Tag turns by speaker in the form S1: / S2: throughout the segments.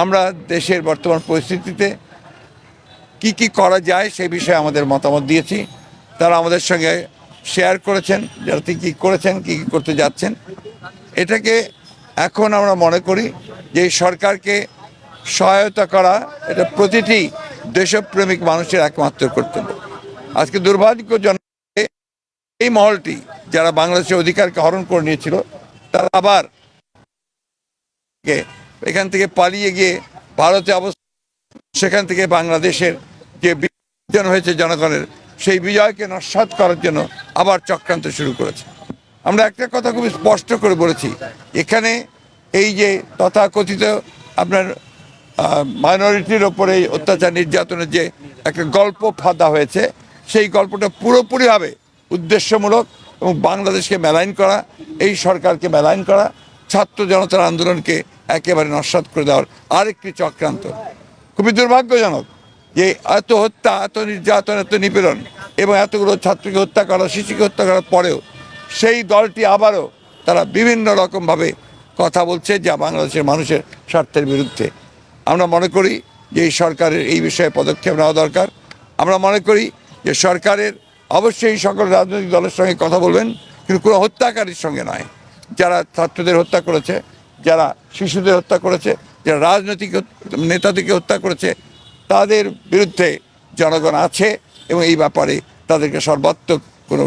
S1: আমরা দেশের বর্তমান পরিস্থিতিতে কি কি করা যায় সেই বিষয়ে আমাদের মতামত দিয়েছি। তারা আমাদের সঙ্গে শেয়ার করেছেন, যারা কি কী করেছেন, কি কী করতে যাচ্ছেন। এটাকে এখন আমরা মনে করি যে সরকারকে সহায়তা করা এটা প্রতিটি দেশপ্রেমিক মানুষের একমাত্র কর্তব্য। আজকে দুর্ভাগ্যজনক এই মহলটি যারা বাংলাদেশের অধিকারকে হরণ করে নিয়েছিল, তারা আবার এখান থেকে পালিয়ে গিয়ে ভারতে অবস্থা সেখান থেকে বাংলাদেশের যে বিজন হয়েছে জনগণের, সেই বিজয়কে নস্বাত করার জন্য আবার চক্রান্ত শুরু করেছে। আমরা একটা কথা খুব স্পষ্ট করে বলেছি, এখানে এই যে তথাকথিত আপনার মাইনরিটির ওপরে অত্যাচার নির্যাতনের যে একটা গল্প ফাঁদা হয়েছে, সেই গল্পটা পুরোপুরিভাবে উদ্দেশ্যমূলক এবং বাংলাদেশকে মেলাইন করা, এই সরকারকে মেলাইন করা, ছাত্র জনতার আন্দোলনকে একেবারে নস্বাত করে দেওয়ার আরেকটি চক্রান্ত। খুবই দুর্ভাগ্যজনক যে এত হত্যা, এত নির্যাতন, এত নিপীড়ন এবং এতগুলো ছাত্রকে হত্যা করা, শিশুকে হত্যা করার পরেও সেই দলটি আবারও তারা বিভিন্ন রকমভাবে কথা বলছে যা বাংলাদেশের মানুষের স্বার্থের বিরুদ্ধে। আমরা মনে করি যে এই সরকারের এই বিষয়ে পদক্ষেপ নেওয়া দরকার। আমরা মনে করি যে সরকারের অবশ্যই সকল রাজনৈতিক দলের সঙ্গে কথা বলবেন কিন্তু কোনো হত্যাকারীর সঙ্গে নয়। যারা ছাত্রদের হত্যা করেছে যারা শিশুদের হত্যা করেছে যারা রাজনৈতিক নেতাদেরকে হত্যা করেছে তাদের বিরুদ্ধে জনগণ আছে এবং এই ব্যাপারে তাদেরকে সর্বাত্মক কোনো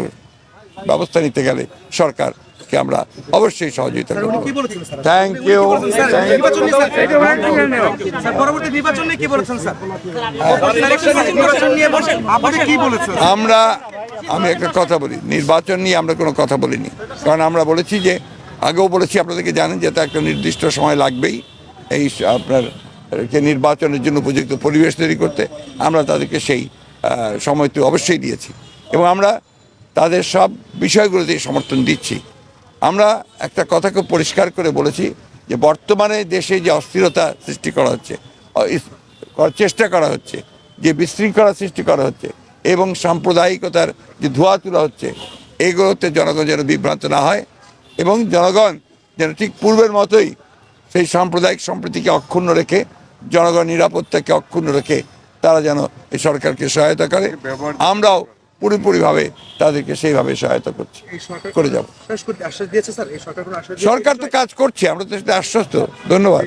S1: ব্যবস্থা নিতে গেলে সরকারকে আমরা অবশ্যই সহযোগিতা করব। থ্যাংক ইউ
S2: বলেছেন
S1: আমরা আমি একটা কথা বলি নির্বাচন নিয়ে আমরা কোনো কথা বলিনি। কারণ আমরা বলেছি যে আগেও বলেছি আপনাদেরকে জানেন যে তা একটা নির্দিষ্ট সময় লাগবেই এই আপনার নির্বাচনের জন্য উপযুক্ত পরিবেশ তৈরি করতে আমরা তাদেরকে সেই আহ, সময়টি অবশ্যই দিয়েছি। এবং আমরা তাদের সব বিষয়গুলোতে সমর্থন দিচ্ছি। আমরা একটা কথা খুব পরিষ্কার করে বলেছি যে বর্তমানে দেশে যে অস্থিরতা সৃষ্টি করা হচ্ছে চেষ্টা করা হচ্ছে যে বিশৃঙ্খলা সৃষ্টি করা হচ্ছে এবং সাম্প্রদায়িকতার যে ধোয়া তোলা হচ্ছে এগুলোতে জনগণ যেন বিভ্রান্ত না হয় এবং জনগণ যেন ঠিক পূর্বের মতোই সেই সাম্প্রদায়িক সম্প্রীতিকে অক্ষুণ্ণ রেখে জনগণ নিরাপত্তাকে অক্ষুণ্ণ রেখে তারা যেন এই সরকারকে সহায়তা করে। আমরাও পুরোপুরিভাবে তাদেরকে সেইভাবে সহায়তা করছি। করে যাব? সরকার তো কাজ করছে আমরা তো সেটা আশ্বস্ত। ধন্যবাদ।